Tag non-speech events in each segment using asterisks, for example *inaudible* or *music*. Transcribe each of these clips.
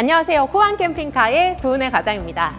안녕하세요. 호환 캠핑카의 구은혜 과장입니다.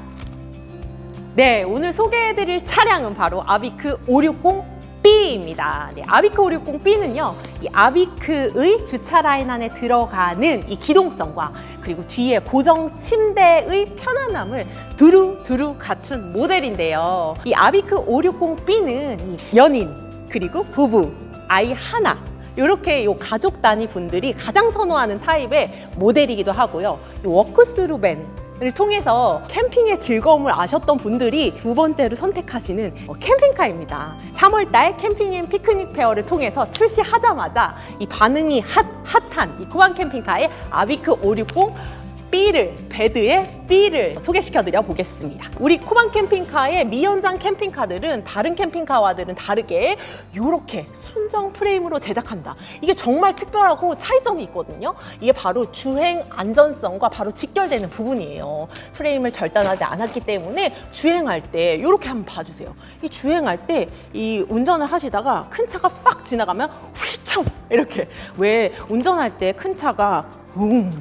네, 오늘 소개해드릴 차량은 바로 아비크 560B입니다. 네, 아비크 560B는요, 이 아비크의 주차 라인 안에 들어가는 이 기동성과 그리고 뒤에 고정 침대의 편안함을 두루두루 갖춘 모델인데요. 이 아비크 560B는 연인, 그리고 부부, 아이 하나, 이렇게 요 가족 단위 분들이 가장 선호하는 타입의 모델이기도 하고요. 이 워크스루 밴을 통해서 캠핑의 즐거움을 아셨던 분들이 두 번째로 선택하시는 어, 캠핑카입니다. 3월달 캠핑 앤 피크닉 페어를 통해서 출시하자마자 이 반응이 핫, 핫한 이 쿠반 캠핑카의 아비크 560 B를 배드의 B를 소개시켜드려 보겠습니다. 우리 쿠반 캠핑카의 미연장 캠핑카들은 다른 캠핑카와들은 다르게 이렇게 순정 프레임으로 제작한다. 이게 정말 특별하고 차이점이 있거든요. 이게 바로 주행 안전성과 바로 직결되는 부분이에요. 프레임을 절단하지 않았기 때문에 주행할 때 이렇게 한번 봐주세요. 이 주행할 때 이 운전을 하시다가 큰 차가 빡 지나가면 휘청 이렇게 왜 운전할 때 큰 차가 붕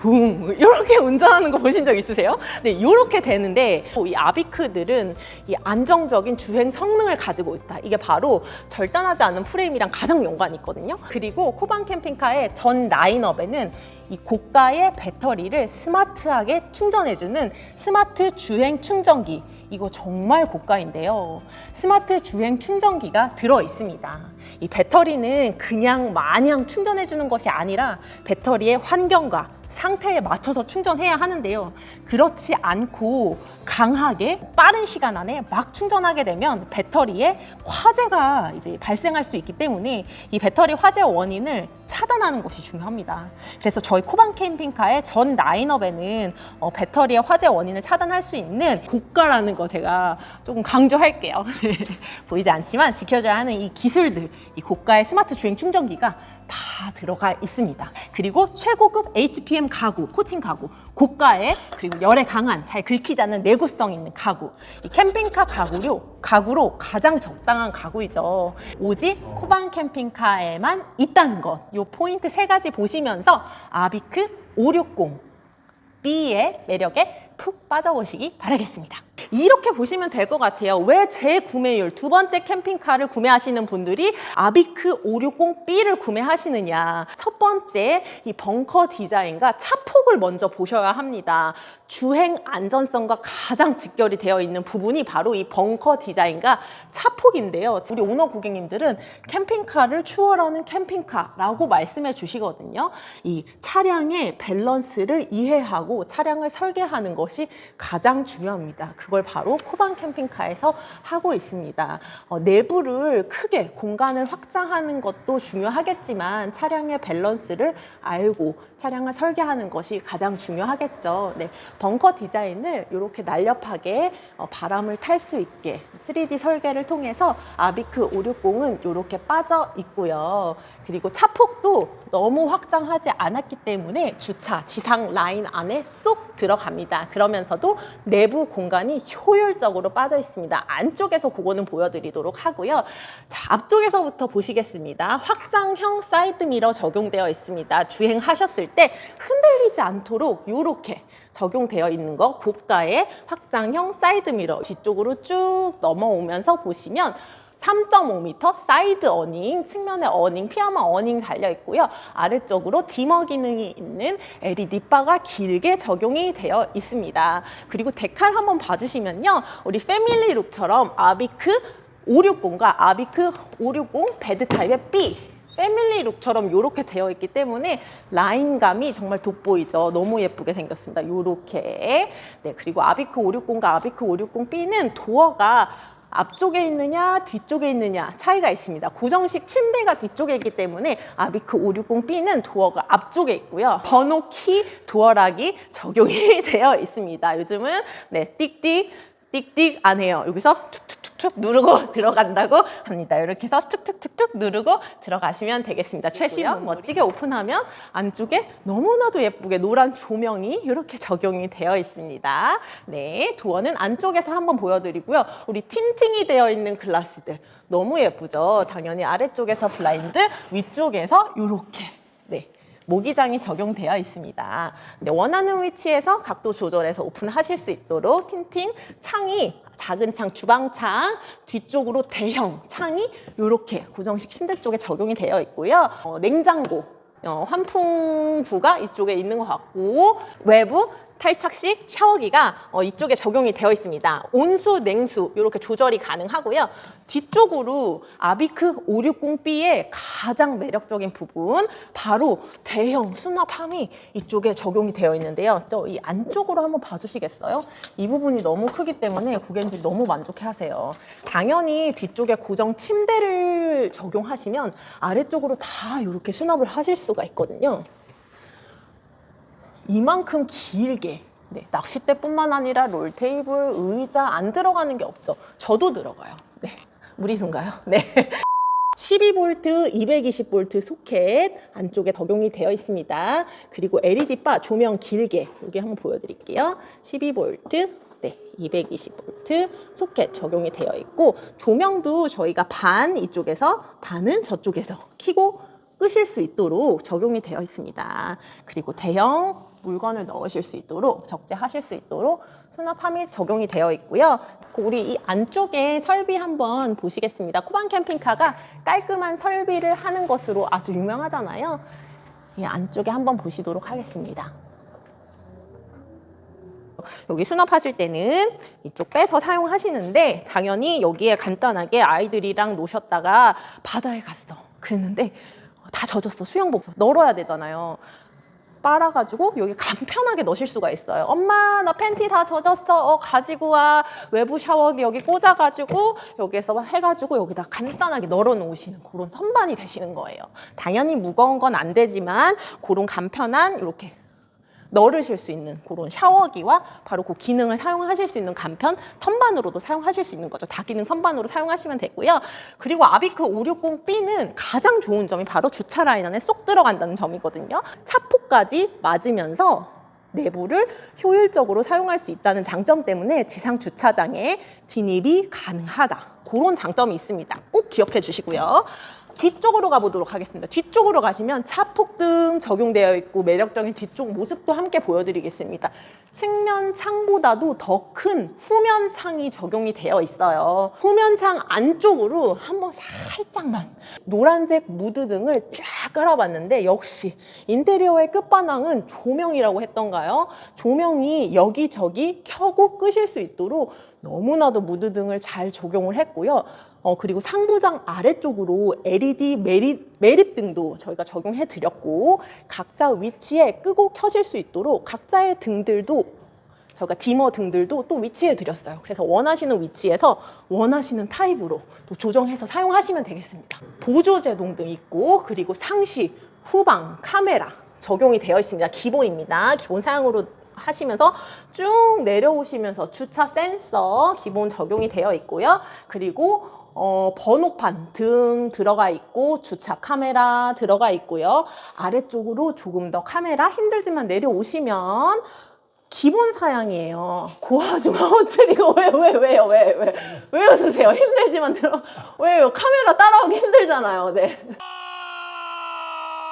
붕 이렇게 운전하는 거 보신 적 있으세요? 네, 이렇게 되는데 이 아비크들은 이 안정적인 주행 성능을 가지고 있다. 이게 바로 절단하지 않은 프레임이랑 가장 연관이 있거든요. 그리고 코반 캠핑카의 전 라인업에는 이 고가의 배터리를 스마트하게 충전해주는 스마트 주행 충전기. 이거 정말 고가인데요. 스마트 주행 충전기가 들어 있습니다. 이 배터리는 그냥 마냥 충전해주는 것이 아니라 배터리의 환경과 상태에 맞춰서 충전해야 하는데요. 그렇지 않고 강하게 빠른 시간 안에 막 충전하게 되면 배터리에 화재가 이제 발생할 수 있기 때문에 이 배터리 화재 원인을 차단하는 것이 중요합니다. 그래서 저희 코반 캠핑카의 전 라인업에는 어, 배터리의 화재 원인을 차단할 수 있는 고가라는 거 제가 조금 강조할게요. *laughs* 네. 보이지 않지만 지켜줘야 하는 이 기술들, 이 고가의 스마트 주행 충전기가 다 들어가 있습니다. 그리고 최고급 HPM 가구, 코팅 가구, 고가의 그리고 열에 강한 잘 긁히지 않는 내구성 있는 가구. 이 캠핑카 가구로 가구로 가장 적당한 가구이죠. 오직 코반 캠핑카에만 있다는 것. 요 포인트 세 가지 보시면서 아비크 560 B의 매력에 푹 빠져보시기 바라겠습니다. 이렇게 보시면 될 것 같아요. 왜 재구매율 두 번째 캠핑카를 구매하시는 분들이 아비크 560B를 구매하시느냐. 첫 번째 이 벙커 디자인과 차폭을 먼저 보셔야 합니다. 주행 안전성과 가장 직결이 되어 있는 부분이 바로 이 벙커 디자인과 차폭인데요. 우리 오너 고객님들은 캠핑카를 추월하는 캠핑카라고 말씀해 주시거든요. 이 차량의 밸런스를 이해하고 차량을 설계하는 것이 가장 중요합니다. 그걸 바로 코반 캠핑카에서 하고 있습니다. 어, 내부를 크게 공간을 확장하는 것도 중요하겠지만 차량의 밸런스를 알고 차량을 설계하는 것이 가장 중요하겠죠. 네, 벙커 디자인을 이렇게 날렵하게 어, 바람을 탈 수 있게 3D 설계를 통해서 아비크 560은 이렇게 빠져 있고요. 그리고 차폭도 너무 확장하지 않았기 때문에 주차 지상 라인 안에 쏙 들어갑니다. 그러면서도 내부 공간이 효율적으로 빠져 있습니다. 안쪽에서 그거는 보여드리도록 하고요. 자, 앞쪽에서부터 보시겠습니다. 확장형 사이드 미러 적용되어 있습니다. 주행하셨을 때 흔들리지 않도록 이렇게 적용되어 있는 거 고가의 확장형 사이드 미러 뒤쪽으로 쭉 넘어오면서 보시면 3.5m 사이드 어닝, 측면에 어닝, 피아마 어닝 달려 있고요. 아래쪽으로 디머 기능이 있는 LED 바가 길게 적용이 되어 있습니다. 그리고 데칼 한번 봐주시면요. 우리 패밀리 룩처럼 아비크 560과 아비크 560 베드 타입의 B 패밀리 룩처럼 이렇게 되어 있기 때문에 라인감이 정말 돋보이죠. 너무 예쁘게 생겼습니다. 이렇게. 네, 그리고 아비크 560과 아비크 560B는 도어가 앞쪽에 있느냐 뒤쪽에 있느냐 차이가 있습니다. 고정식 침대가 뒤쪽에 있기 때문에 아비크 560B는 도어가 앞쪽에 있고요. 번호 키 도어락이 적용이 *laughs* 되어 있습니다. 요즘은 네 띡띡 띡띡 안 해요. 여기서 툭툭 툭툭 누르고 *laughs* 들어간다고 합니다. 이렇게 해서 툭툭툭툭 누르고 들어가시면 되겠습니다. 최신 멋지게 오픈하면 안쪽에 너무나도 예쁘게 노란 조명이 이렇게 적용이 되어 있습니다. 네, 도어는 안쪽에서 한번 보여드리고요. 우리 틴팅이 되어 있는 글라스들 너무 예쁘죠. 당연히 아래쪽에서 블라인드, 위쪽에서 이렇게 네. 모기장이 적용되어 있습니다. 네, 원하는 위치에서 각도 조절해서 오픈하실 수 있도록 틴팅 창이 작은 창, 주방창 뒤쪽으로 대형 창이 이렇게 고정식 침대 쪽에 적용이 되어 있고요. 어, 냉장고, 어, 환풍구가 이쪽에 있는 것 같고 외부 탈착식 샤워기가 어, 이쪽에 적용이 되어 있습니다. 온수, 냉수 이렇게 조절이 가능하고요. 뒤쪽으로 아비크 560B의 가장 매력적인 부분 바로 대형 수납함이 이쪽에 적용이 되어 있는데요. 또 이 안쪽으로 한번 봐주시겠어요? 이 부분이 너무 크기 때문에 고객님들이 너무 만족해하세요. 당연히 뒤쪽에 고정 침대를 적용하시면 아래쪽으로 다 이렇게 수납을 하실 수가 있거든요. 이만큼 길게 네, 낚싯대뿐만 아니라 롤테이블, 의자 안 들어가는 게 없죠. 저도 들어가요. 네, 무리수인가요? 네. *laughs* 12V, 220V 소켓 안쪽에 적용이 되어 있습니다. 그리고 LED 바 조명 길게 여기 한번 보여드릴게요. 12V, 네, 220V 소켓 적용이 되어 있고 조명도 저희가 반 이쪽에서 반은 저쪽에서 켜고 끄실 수 있도록 적용이 되어 있습니다. 그리고 대형 물건을 넣으실 수 있도록 적재하실 수 있도록 수납함이 적용이 되어 있고요. 우리 이 안쪽에 설비 한번 보시겠습니다. 코반 캠핑카가 깔끔한 설비를 하는 것으로 아주 유명하잖아요. 이 안쪽에 한번 보시도록 하겠습니다. 여기 수납하실 때는 이쪽 빼서 사용하시는데 당연히 여기에 간단하게 아이들이랑 노셨다가 바다에 갔어. 그랬는데 다 젖었어. 수영복 널어야 되잖아요. 빨아가지고 여기 간편하게 넣으실 수가 있어요. 엄마 나 팬티 다 젖었어. 어, 가지고 와. 외부 샤워기 여기 꽂아가지고 여기에서 해가지고 여기다 간단하게 널어 놓으시는 그런 선반이 되시는 거예요. 당연히 무거운 건 안 되지만 그런 간편한 이렇게 널으실 수 있는 그런 샤워기와 바로 그 기능을 사용하실 수 있는 간편 선반으로도 사용하실 수 있는 거죠. 다기능 선반으로 사용하시면 되고요. 그리고 아비크 560B는 가장 좋은 점이 바로 주차 라인 안에 쏙 들어간다는 점이거든요. 차폭까지 맞으면서 내부를 효율적으로 사용할 수 있다는 장점 때문에 지상 주차장에 진입이 가능하다. 그런 장점이 있습니다. 꼭 기억해 주시고요. 뒤쪽으로 가보도록 하겠습니다. 뒤쪽으로 가시면 차폭등 적용되어 있고 매력적인 뒤쪽 모습도 함께 보여드리겠습니다. 측면 창보다도 더 큰 후면 창이 적용이 되어 있어요. 후면 창 안쪽으로 한번 살짝만 노란색 무드 등을 쫙 깔아봤는데 역시 인테리어의 끝판왕은 조명이라고 했던가요? 조명이 여기저기 켜고 끄실 수 있도록 너무나도 무드 등을 잘 적용을 했고요. 어, 그리고 상부장 아래쪽으로 LED 매립, 매립 등도 저희가 적용해 드렸고 각자 위치에 끄고 켜질 수 있도록 각자의 등들도 저희가 디머 등들도 또 위치해 드렸어요. 그래서 원하시는 위치에서 원하시는 타입으로 또 조정해서 사용하시면 되겠습니다. 보조 제동 등 있고 그리고 상시, 후방, 카메라 적용이 되어 있습니다. 기본입니다. 기본 사양으로 하시면서 쭉 내려오시면서 주차 센서 기본 적용이 되어 있고요. 그리고 어, 번호판 등 들어가 있고 주차 카메라 들어가 있고요. 아래쪽으로 조금 더 카메라 힘들지만 내려오시면 기본 사양이에요. *laughs* 고화중 아웃트리거 왜, 왜, 왜요? 왜, 왜? 왜 웃으세요? 힘들지만 들어. 왜요? 카메라 따라오기 힘들잖아요. 네.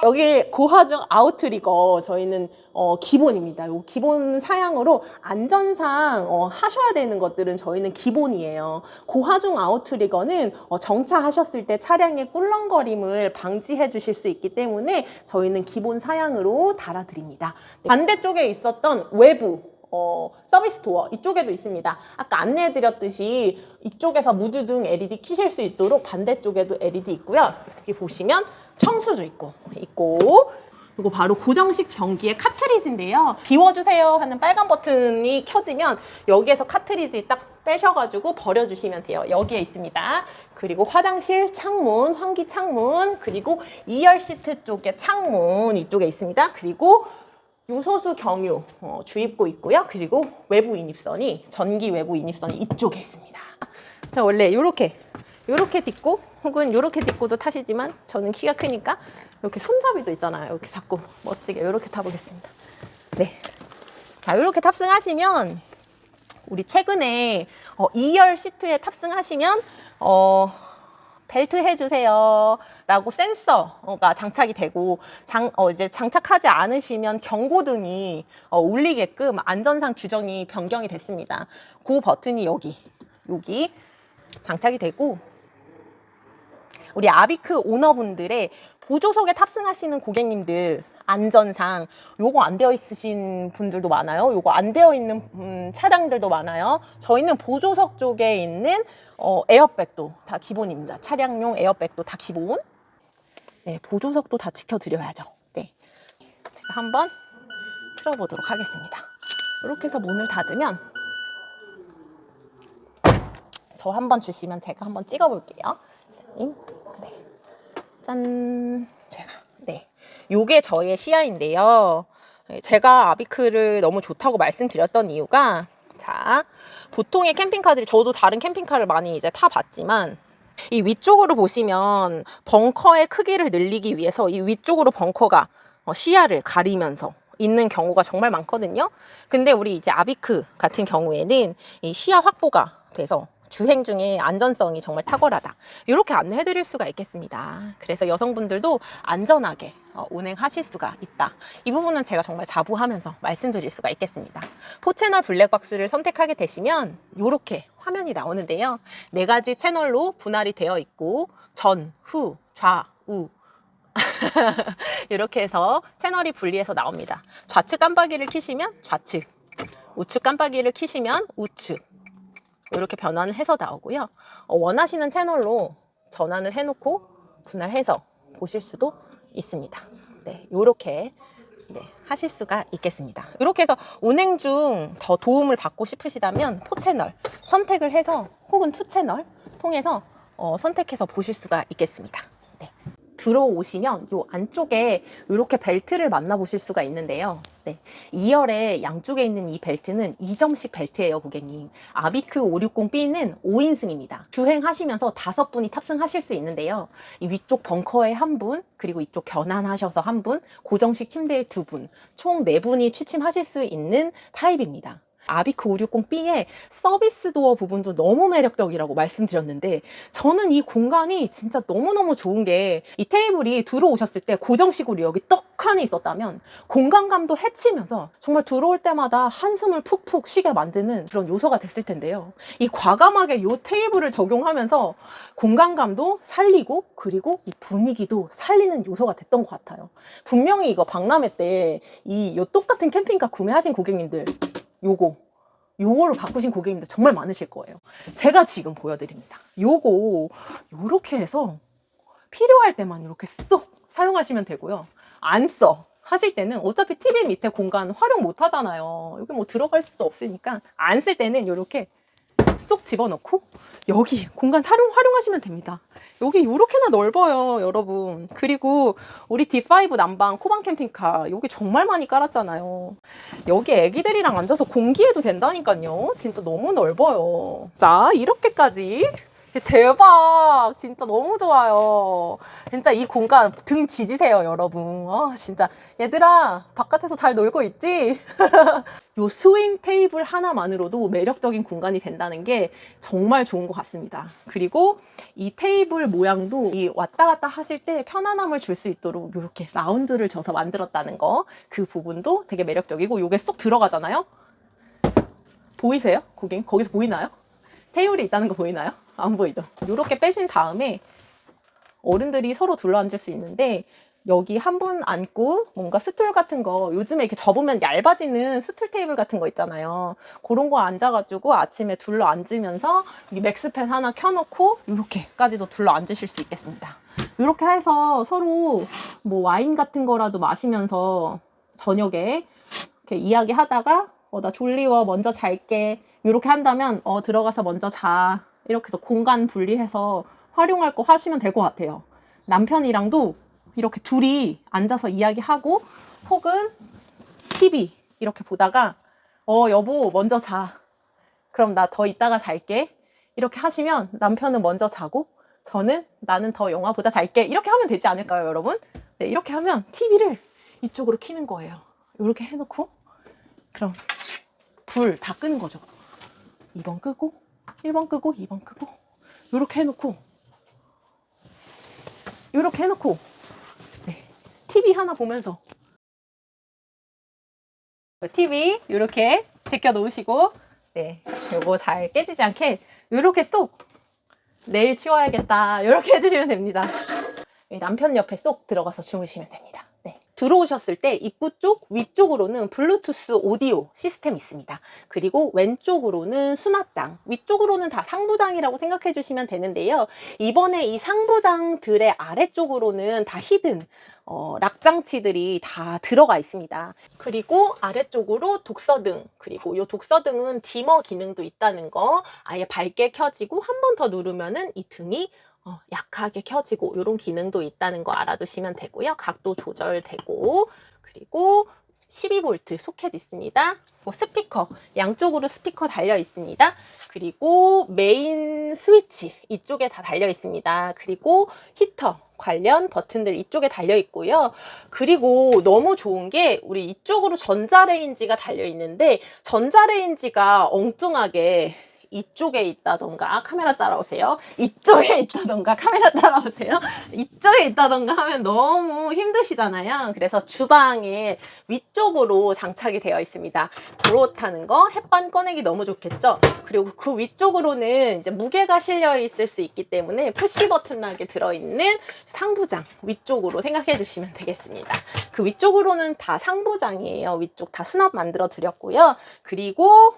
여기 고화중 아웃트리거 저희는 어, 기본입니다. 요 기본 사양으로 안전상 어, 하셔야 되는 것들은 저희는 기본이에요. 고화중 아웃트리거는 어, 정차하셨을 때 차량의 꿀렁거림을 방지해 주실 수 있기 때문에 저희는 기본 사양으로 달아드립니다. 반대쪽에 있었던 외부 어, 서비스 도어 이쪽에도 있습니다. 아까 안내해 드렸듯이 이쪽에서 무드등 LED 키실 수 있도록 반대쪽에도 LED 있고요. 여기 보시면 청수주 있고 있고 그리고 바로 고정식 변기의 카트리지인데요. 비워주세요 하는 빨간 버튼이 켜지면 여기에서 카트리지 딱 빼셔가지고 버려주시면 돼요. 여기에 있습니다. 그리고 화장실 창문, 환기 창문, 그리고 2열 시트 쪽에 창문 이쪽에 있습니다. 그리고 유소수 경유 어, 주입구 있고요. 그리고 외부 인입선이 전기 외부 인입선이 이쪽에 있습니다. 자, 원래 이렇게 이렇게 딛고 혹은 이렇게 딛고도 타시지만 저는 키가 크니까 이렇게 손잡이도 있잖아요. 이렇게 잡고 멋지게 이렇게 타보겠습니다. 네. 자, 이렇게 탑승하시면 우리 최근에 어, 2열 시트에 탑승하시면 어, 벨트 해주세요. 라고 센서가 장착이 되고, 장, 어, 이제 장착하지 않으시면 경고등이 어, 울리게끔 안전상 규정이 변경이 됐습니다. 그 버튼이 여기, 여기 장착이 되고, 우리 아비크 오너분들의 보조석에 탑승하시는 고객님들 안전상 요거 안 되어 있으신 분들도 많아요. 요거 안 되어 있는 음, 차량들도 많아요. 저희는 보조석 쪽에 있는 어, 에어백도 다 기본입니다. 차량용 에어백도 다 기본. 네, 보조석도 다 지켜드려야죠. 네, 제가 한번 틀어보도록 하겠습니다. 이렇게 해서 문을 닫으면 저 한번 주시면 제가 한번 찍어볼게요. 선생님. 네. 짠. 제가. 네. 요게 저의 시야인데요. 네, 제가 아비크를 너무 좋다고 말씀드렸던 이유가 자, 보통의 캠핑카들이 저도 다른 캠핑카를 많이 이제 타봤지만 이 위쪽으로 보시면 벙커의 크기를 늘리기 위해서 이 위쪽으로 벙커가 어, 시야를 가리면서 있는 경우가 정말 많거든요. 근데 우리 이제 아비크 같은 경우에는 이 시야 확보가 돼서 주행 중에 안전성이 정말 탁월하다. 이렇게 안내해 드릴 수가 있겠습니다. 그래서 여성분들도 안전하게 어, 운행하실 수가 있다. 이 부분은 제가 정말 자부하면서 말씀드릴 수가 있겠습니다. 포채널 블랙박스를 선택하게 되시면 이렇게 화면이 나오는데요. 네 가지 채널로 분할이 되어 있고 전, 후, 좌, 우, *laughs* 이렇게 해서 채널이 분리해서 나옵니다. 좌측 깜빡이를 켜시면 좌측, 우측 깜빡이를 켜시면 우측. 이렇게 변환을 해서 나오고요. 어, 원하시는 채널로 전환을 해놓고 분할해서 보실 수도 있습니다. 네, 이렇게 네, 하실 수가 있겠습니다. 이렇게 해서 운행 중 더 도움을 받고 싶으시다면 포 채널 선택을 해서 혹은 투 채널 통해서 어, 선택해서 보실 수가 있겠습니다. 네. 들어오시면 요 안쪽에 이렇게 벨트를 만나보실 수가 있는데요. 네. 2열에 양쪽에 있는 이 벨트는 2점식 벨트예요, 고객님. 아비크 560B는 5인승입니다. 주행하시면서 다섯 분이 탑승하실 수 있는데요. 이 위쪽 벙커에 한 분, 그리고 이쪽 변환하셔서 한 분, 고정식 침대에 두 분, 총네 분이 취침하실 수 있는 타입입니다. 아비크 560B의 서비스 도어 부분도 너무 매력적이라고 말씀드렸는데 저는 이 공간이 진짜 너무너무 좋은 게 이 테이블이 들어오셨을 때 고정식으로 여기 떡하니 있었다면 공간감도 해치면서 정말 들어올 때마다 한숨을 푹푹 쉬게 만드는 그런 요소가 됐을 텐데요. 이 과감하게 이 테이블을 적용하면서 공간감도 살리고 그리고 이 분위기도 살리는 요소가 됐던 것 같아요. 분명히 이거 박람회 때 이 똑같은 캠핑카 구매하신 고객님들 요거 요거로 바꾸신 고객님들 정말 많으실 거예요. 제가 지금 보여드립니다. 요거 요렇게 해서 필요할 때만 이렇게 쏙 사용하시면 되고요. 안 써. 하실 때는 어차피 TV 밑에 공간 활용 못 하잖아요. 여기 뭐 들어갈 수도 없으니까 안 쓸 때는 이렇게 쏙 집어넣고 여기 공간 활용, 활용하시면 됩니다. 여기 이렇게나 넓어요, 여러분. 그리고 우리 D5 난방 코방 캠핑카 여기 정말 많이 깔았잖아요. 여기 애기들이랑 앉아서 공기해도 된다니까요. 진짜 너무 넓어요. 자, 이렇게까지. 대박! 진짜 너무 좋아요. 진짜 이 공간 등 지지세요, 여러분. 아, 진짜. 얘들아, 바깥에서 잘 놀고 있지? *laughs* 요 스윙 테이블 하나만으로도 매력적인 공간이 된다는 게 정말 좋은 것 같습니다. 그리고 이 테이블 모양도 이 왔다 갔다 하실 때 편안함을 줄 수 있도록 이렇게 라운드를 져서 만들었다는 거. 그 부분도 되게 매력적이고 요게 쏙 들어가잖아요. 보이세요? 고객님? 거기서 보이나요? 테이블이 있다는 거 보이나요? 안 보이죠? 이렇게 빼신 다음에 어른들이 서로 둘러앉을 수 있는데 여기 한 분 앉고 뭔가 스툴 같은 거 요즘에 이렇게 접으면 얇아지는 스툴 테이블 같은 거 있잖아요. 그런 거 앉아가지고 아침에 둘러 앉으면서 이 맥스팬 하나 켜놓고 이렇게까지도 둘러 앉으실 수 있겠습니다. 이렇게 해서 서로 뭐 와인 같은 거라도 마시면서 저녁에 이렇게 이야기하다가 어, 나 졸리워 먼저 잘게 이렇게 한다면 어, 들어가서 먼저 자 이렇게 해서 공간 분리해서 활용할 거 하시면 될 것 같아요. 남편이랑도 이렇게 둘이 앉아서 이야기하고 혹은 TV 이렇게 보다가 어 여보 먼저 자. 그럼 나 더 이따가 잘게. 이렇게 하시면 남편은 먼저 자고 저는 나는 더 영화 보다 잘게. 이렇게 하면 되지 않을까요 여러분? 네, 이렇게 하면 TV를 이쪽으로 키는 거예요. 이렇게 해놓고 그럼 불 다 끄는 거죠. 2번 끄고 1번 끄고 2번 끄고. 이렇게 해놓고. 이렇게 해놓고. 네, TV 하나 보면서. TV 이렇게 제껴 놓으시고. 네, 요거 잘 깨지지 않게 이렇게 쏙. 내일 치워야겠다. 이렇게 해주시면 됩니다. 네, 남편 옆에 쏙 들어가서 주무시면 됩니다. 네. 들어오셨을 때 입구 쪽 위쪽으로는 블루투스 오디오 시스템 있습니다. 그리고 왼쪽으로는 수납장, 위쪽으로는 다 상부장이라고 생각해 주시면 되는데요. 이번에 이 상부장들의 아래쪽으로는 다 히든 어, 락장치들이 다 들어가 있습니다. 그리고 아래쪽으로 독서등, 그리고 이 독서등은 디머 기능도 있다는 거 아예 밝게 켜지고 한 번 더 누르면은 이 등이 어, 약하게 켜지고 이런 기능도 있다는 거 알아두시면 되고요. 각도 조절되고 그리고 12V 소켓 있습니다. 뭐 스피커 양쪽으로 스피커 달려 있습니다. 그리고 메인 스위치 이쪽에 다 달려 있습니다. 그리고 히터 관련 버튼들 이쪽에 달려 있고요. 그리고 너무 좋은 게 우리 이쪽으로 전자레인지가 달려 있는데 전자레인지가 엉뚱하게 이쪽에 있다던가 카메라 따라오세요. 이쪽에 *laughs* 있다던가 카메라 따라오세요. 이쪽에 있다던가 하면 너무 힘드시잖아요. 그래서 주방에 위쪽으로 장착이 되어 있습니다. 그렇다는 거 햇반 꺼내기 너무 좋겠죠. 그리고 그 위쪽으로는 이제 무게가 실려 있을 수 있기 때문에 푸시 버튼하게 들어있는 상부장 위쪽으로 생각해 주시면 되겠습니다. 그 위쪽으로는 다 상부장이에요. 위쪽 다 수납 만들어 드렸고요. 그리고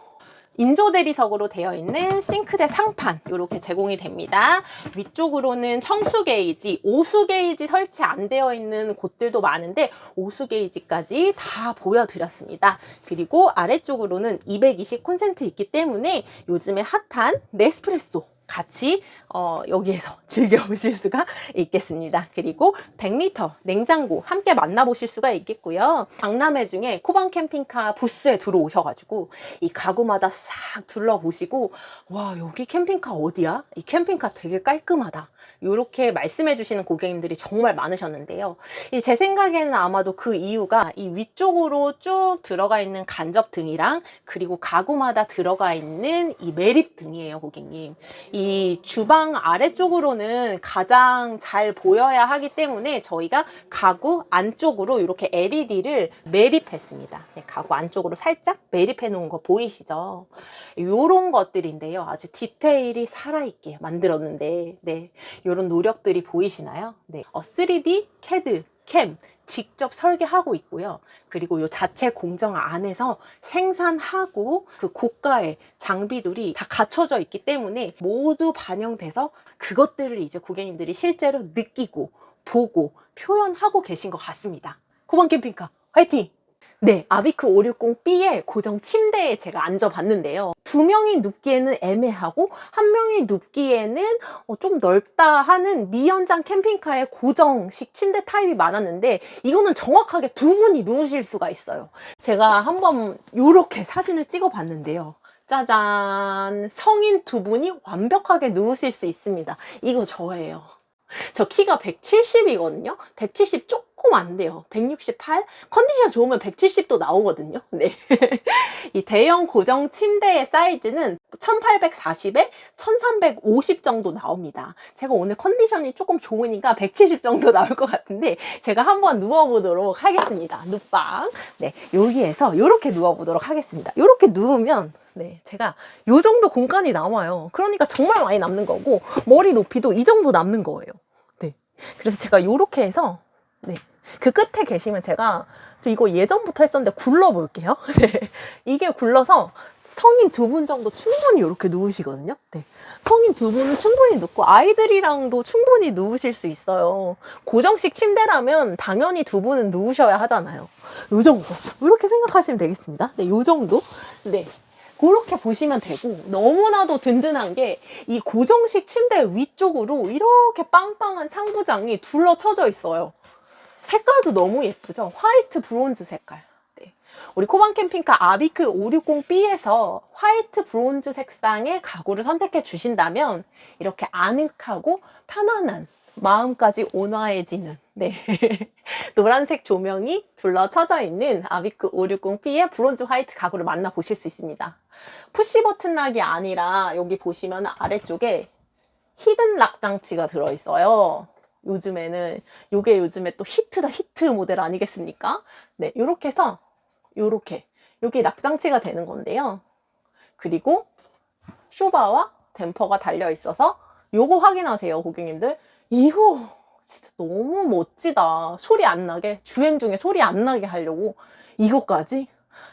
인조 대리석으로 되어 있는 싱크대 상판 이렇게 제공이 됩니다. 위쪽으로는 청수 게이지, 오수 게이지 설치 안 되어 있는 곳들도 많은데 오수 게이지까지 다 보여드렸습니다. 그리고 아래쪽으로는 220 콘센트 있기 때문에 요즘에 핫한 네스프레소 같이 어, 여기에서 *laughs* 즐겨보실 수가 있겠습니다. 그리고 100m 냉장고 함께 만나보실 수가 있겠고요. 박람회 중에 코방 캠핑카 부스에 들어오셔가지고 이 가구마다 싹 둘러보시고 와 여기 캠핑카 어디야? 이 캠핑카 되게 깔끔하다. 이렇게 말씀해 주시는 고객님들이 정말 많으셨는데요. 이 제 생각에는 아마도 그 이유가 이 위쪽으로 쭉 들어가 있는 간접 등이랑 그리고 가구마다 들어가 있는 이 매립 등이에요, 고객님. 이 주방 아래쪽으로는 가장 잘 보여야 하기 때문에 저희가 가구 안쪽으로 이렇게 LED를 매립했습니다. 네, 가구 안쪽으로 살짝 매립해 놓은 거 보이시죠? 요런 것들인데요. 아주 디테일이 살아있게 만들었는데, 네. 요런 노력들이 보이시나요? 네. 어, 3D, CAD, 캠, 직접 설계하고 있고요. 그리고 요 자체 공정 안에서 생산하고 그 고가의 장비들이 다 갖춰져 있기 때문에 모두 반영돼서 그것들을 이제 고객님들이 실제로 느끼고 보고 표현하고 계신 것 같습니다. 코방 캠핑카 화이팅! 네, 아비크 560B의 고정 침대에 제가 앉아봤는데요. 두 명이 눕기에는 애매하고 한 명이 눕기에는 어, 좀 넓다 하는 미연장 캠핑카의 고정식 침대 타입이 많았는데 이거는 정확하게 두 분이 누우실 수가 있어요. 제가 한번 이렇게 사진을 찍어봤는데요. 짜잔! 성인 두 분이 완벽하게 누우실 수 있습니다. 이거 저예요. 저 키가 170이거든요. 170 조금 안 돼요. 168? 컨디션 좋으면 170도 나오거든요. *laughs* 네. 이 대형 고정 침대의 사이즈는 1840에 1350 정도 나옵니다. 제가 오늘 컨디션이 조금 좋으니까 170 정도 *laughs* 나올 것 같은데 제가 한번 누워보도록 하겠습니다. 눕방. 네. 여기에서 이렇게 누워보도록 하겠습니다. 이렇게 누우면 네, 제가 요 정도 공간이 남아요. 그러니까 정말 많이 남는 거고 머리 높이도 이 정도 남는 거예요. 네. 그래서 제가 요렇게 해서 네. 그 끝에 계시면 제가 저 이거 예전부터 했었는데 굴러 볼게요. *laughs* 네. 이게 굴러서 성인 두 분 정도 충분히 이렇게 누우시거든요. 네. 성인 두 분은 충분히 눕고 아이들이랑도 충분히 누우실 수 있어요. 고정식 침대라면 당연히 두 분은 누우셔야 하잖아요. 요 정도. 이렇게 생각하시면 되겠습니다. 네, 요 정도. 네. 그렇게 보시면 되고 너무나도 든든한 게 이 고정식 침대 위쪽으로 이렇게 빵빵한 상부장이 둘러쳐져 있어요. 색깔도 너무 예쁘죠? 화이트 브론즈 색깔. 네. 우리 코방 캠핑카 아비크 560B에서 화이트 브론즈 색상의 가구를 선택해 주신다면 이렇게 아늑하고 편안한 마음까지 온화해지는 네. *laughs* 노란색 조명이 둘러쳐져 있는 아비크 560P의 브론즈 화이트 가구를 만나보실 수 있습니다. 푸시 버튼 락이 아니라 여기 보시면 아래쪽에 히든 락 장치가 들어있어요. 요즘에는 요게 요즘에 또 히트다 히트 모델 아니겠습니까? 네, 요렇게 해서 요렇게 요게 락장치가 되는 건데요. 그리고 쇼바와 댐퍼가 달려 있어서 요거 확인하세요, 고객님들. 이거 진짜 너무 멋지다. 소리 안 나게 주행 중에 소리 안 나게 하려고. 이것까지?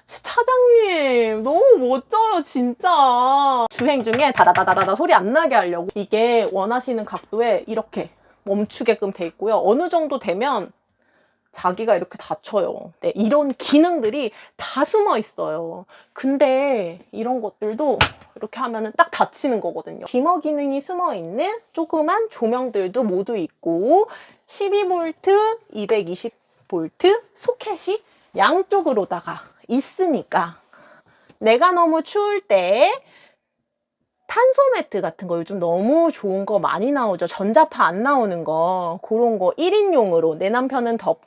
차장님 너무 멋져요 진짜. 주행 중에 다다다다다다 소리 안 나게 하려고. 이게 원하시는 각도에 이렇게 멈추게끔 돼 있고요. 어느 정도 되면 자기가 이렇게 닫혀요 네, 이런 기능들이 다 숨어 있어요 근데 이런 것들도 이렇게 하면은 딱 닫히는 거거든요 디머 기능이 숨어 있는 조그만 조명들도 모두 있고 12V 220V 소켓이 양쪽으로다가 있으니까 내가 너무 추울 때 탄소 매트 같은 거 요즘 너무 좋은 거 많이 나오죠. 전자파 안 나오는 거. 그런 거 1인용으로 내 남편은 덥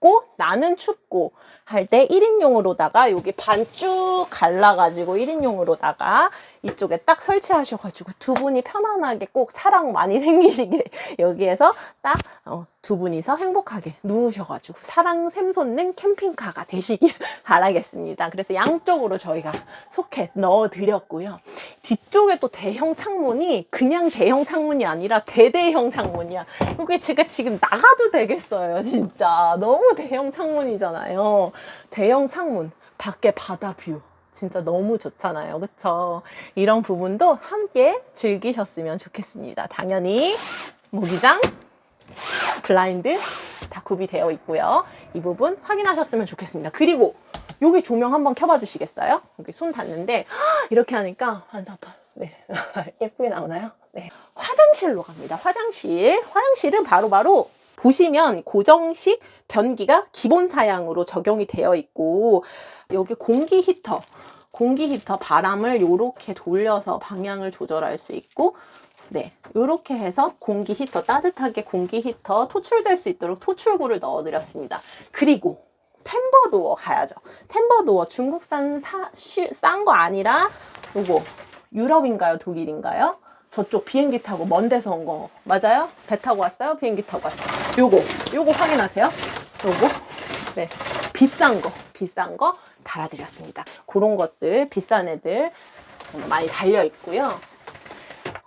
고 나는 춥고 할 때 1인용으로다가 여기 반 쭉 갈라가지고 1인용으로다가 이쪽에 딱 설치하셔가지고 두 분이 편안하게 꼭 사랑 많이 *laughs* 생기시게 여기에서 딱 어, 두 분이서 행복하게 누우셔가지고 사랑 샘솟는 캠핑카가 되시길 *laughs* 바라겠습니다. 그래서 양쪽으로 저희가 소켓 넣어드렸고요. 뒤쪽에 또 대형 창문이 그냥 대형 창문이 아니라 대대형 창문이야. 이게 제가 지금 나가도 되겠어요, 진짜. 너무 대형 창문이잖아요. 대형 창문, 밖에 바다 뷰. 진짜 너무 좋잖아요. 그쵸? 이런 부분도 함께 즐기셨으면 좋겠습니다. 당연히 모기장, 블라인드 다 구비되어 있고요. 이 부분 확인하셨으면 좋겠습니다. 그리고 여기 조명 한번 켜봐 주시겠어요? 여기 손 닿는데 이렇게 하니까 환사판 네 *laughs* 예쁘게 나오나요? 네 화장실로 갑니다. 화장실 화장실은 바로 바로 보시면 고정식 변기가 기본 사양으로 적용이 되어 있고 여기 공기 히터 공기 히터 바람을 이렇게 돌려서 방향을 조절할 수 있고 네, 이렇게 해서 공기 히터 따뜻하게 공기 히터 토출될 수 있도록 토출구를 넣어드렸습니다. 그리고 템버도어 가야죠. 템버도어 중국산 싼 거 아니라 요거 유럽인가요, 독일인가요? 저쪽 비행기 타고 먼 데서 온 거 맞아요? 배 타고 왔어요? 비행기 타고 왔어요? 요거 요거 확인하세요. 요거 네 비싼 거 비싼 거 달아드렸습니다. 그런 것들 비싼 애들 많이 달려 있고요.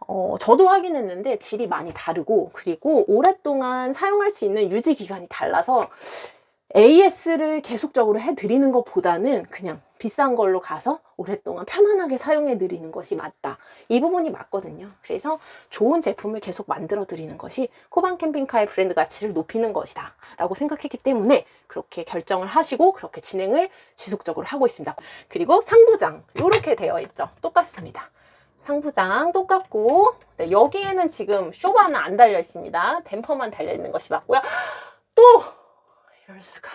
어, 저도 확인했는데 질이 많이 다르고 그리고 오랫동안 사용할 수 있는 유지 기간이 달라서 AS를 계속적으로 해드리는 것보다는 그냥 비싼 걸로 가서 오랫동안 편안하게 사용해 드리는 것이 맞다. 이 부분이 맞거든요. 그래서 좋은 제품을 계속 만들어 드리는 것이 코반 캠핑카의 브랜드 가치를 높이는 것이다. 라고 생각했기 때문에 그렇게 결정을 하시고 그렇게 진행을 지속적으로 하고 있습니다. 그리고 상부장 이렇게 되어 있죠. 똑같습니다. 상부장 똑같고 네, 여기에는 지금 쇼바는 안 달려 있습니다. 댐퍼만 달려 있는 것이 맞고요. 또 이럴 수가.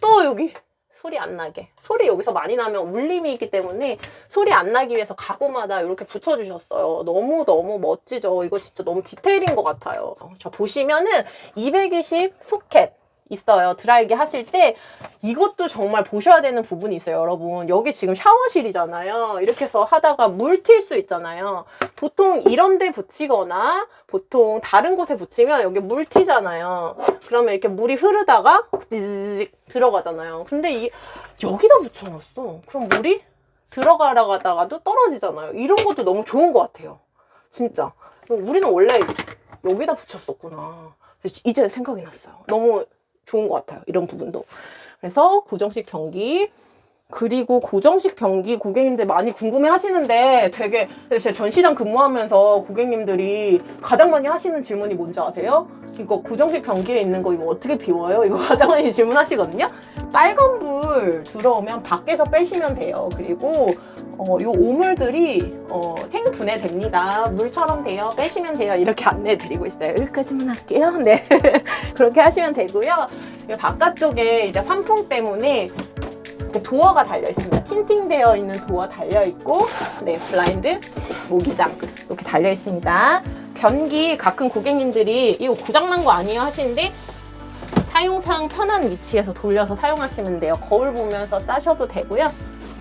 또 여기 소리 안 나게. 소리 여기서 많이 나면 울림이 있기 때문에 소리 안 나기 위해서 가구마다 이렇게 붙여주셨어요. 너무너무 멋지죠? 이거 진짜 너무 디테일인 것 같아요. 저 보시면은 220 소켓. 있어요. 드라이기 하실 때 이것도 정말 보셔야 되는 부분이 있어요, 여러분. 여기 지금 샤워실이잖아요. 이렇게 해서 하다가 물 튈 수 있잖아요. 보통 이런 데 붙이거나 보통 다른 곳에 붙이면 여기 물 튀잖아요. 그러면 이렇게 물이 흐르다가 들어가잖아요. 근데 이 여기다 붙여놨어. 그럼 물이 들어가다가도 떨어지잖아요. 이런 것도 너무 좋은 것 같아요. 진짜. 우리는 원래 여기다 붙였었구나. 이제 생각이 났어요. 너무 좋은 것 같아요. 이런 부분도. 그래서 고정식 변기 그리고 고정식 변기 고객님들 많이 궁금해 하시는데 되게 제 전시장 근무하면서 고객님들이 가장 많이 하시는 질문이 뭔지 아세요? 이거 고정식 변기에 있는 거 이거 어떻게 비워요? 이거 *laughs* 가장 많이 질문하시거든요. 빨간 불 들어오면 밖에서 빼시면 돼요. 그리고 어, 요 오물들이 어, 생분해됩니다. 물처럼 돼요. 빼시면 돼요. 이렇게 안내 드리고 있어요. 여기까지만 할게요. *laughs* 네. 그렇게 하시면 되고요. 바깥쪽에 이제 환풍 때문에 도어가 달려 있습니다. 틴팅되어 있는 도어 달려 있고, 네, 블라인드, 모기장 이렇게 달려 있습니다. 변기 가끔 고객님들이 이거 고장난 거 아니에요 하시는데 사용상 편한 위치에서 돌려서 사용하시면 돼요. 거울 보면서 싸셔도 되고요.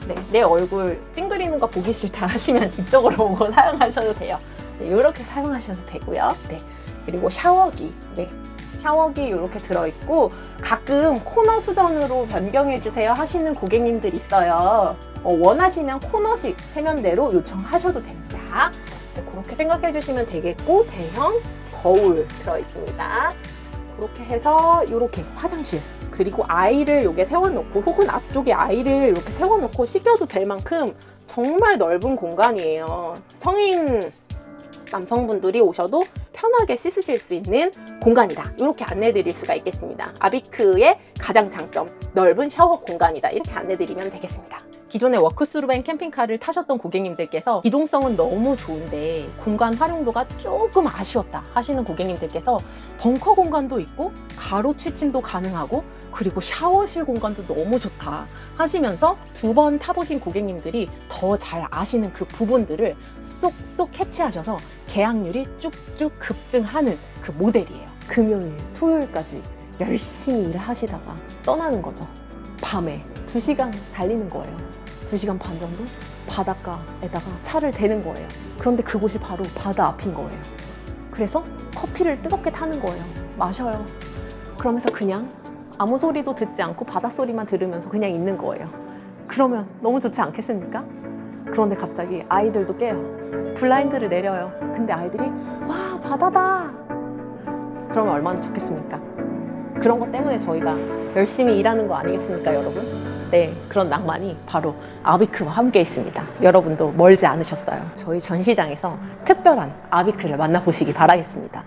네, 내 얼굴 찡그리는 거 보기 싫다 하시면 *laughs* 이쪽으로 오고 사용하셔도 돼요. 네, 이렇게 사용하셔도 되고요. 네, 그리고 샤워기. 네. 샤워기 이렇게 들어있고 가끔 코너 수전으로 변경해주세요 하시는 고객님들 있어요. 어, 원하시면 코너식 세면대로 요청하셔도 됩니다. 네, 그렇게 생각해 주시면 되겠고 대형 거울 들어있습니다. 그렇게 해서 이렇게 화장실 그리고 아이를 여기 세워놓고 혹은 앞쪽에 아이를 이렇게 세워놓고 씻겨도 될 만큼 정말 넓은 공간이에요. 성인 남성분들이 오셔도 편하게 씻으실 수 있는 공간이다. 이렇게 안내 드릴 수가 있겠습니다. 아비크의 가장 장점, 넓은 샤워 공간이다. 이렇게 안내 드리면 되겠습니다. 기존에 워크스루벤 캠핑카를 타셨던 고객님들께서 기동성은 너무 좋은데 공간 활용도가 조금 아쉬웠다 하시는 고객님들께서 벙커 공간도 있고 가로 취침도 가능하고 그리고 샤워실 공간도 너무 좋다 하시면서 두 번 타보신 고객님들이 더 잘 아시는 그 부분들을 쏙쏙 캐치하셔서 계약률이 쭉쭉 급증하는 그 모델이에요. 금요일, 토요일까지 열심히 일을 하시다가 떠나는 거죠. 밤에 2시간 달리는 거예요. 2시간 반 정도 바닷가에다가 차를 대는 거예요. 그런데 그곳이 바로 바다 앞인 거예요. 그래서 커피를 뜨겁게 타는 거예요. 마셔요. 그러면서 그냥 아무 소리도 듣지 않고 바닷소리만 들으면서 그냥 있는 거예요. 그러면 너무 좋지 않겠습니까? 그런데 갑자기 아이들도 깨요. 블라인드를 내려요. 근데 아이들이 와, 바다다! 그러면 얼마나 좋겠습니까? 그런 것 때문에 저희가 열심히 일하는 거 아니겠습니까, 여러분? 네, 그런 낭만이 바로 아비크와 함께 있습니다. 여러분도 멀지 않으셨어요. 저희 전시장에서 특별한 아비크를 만나보시기 바라겠습니다.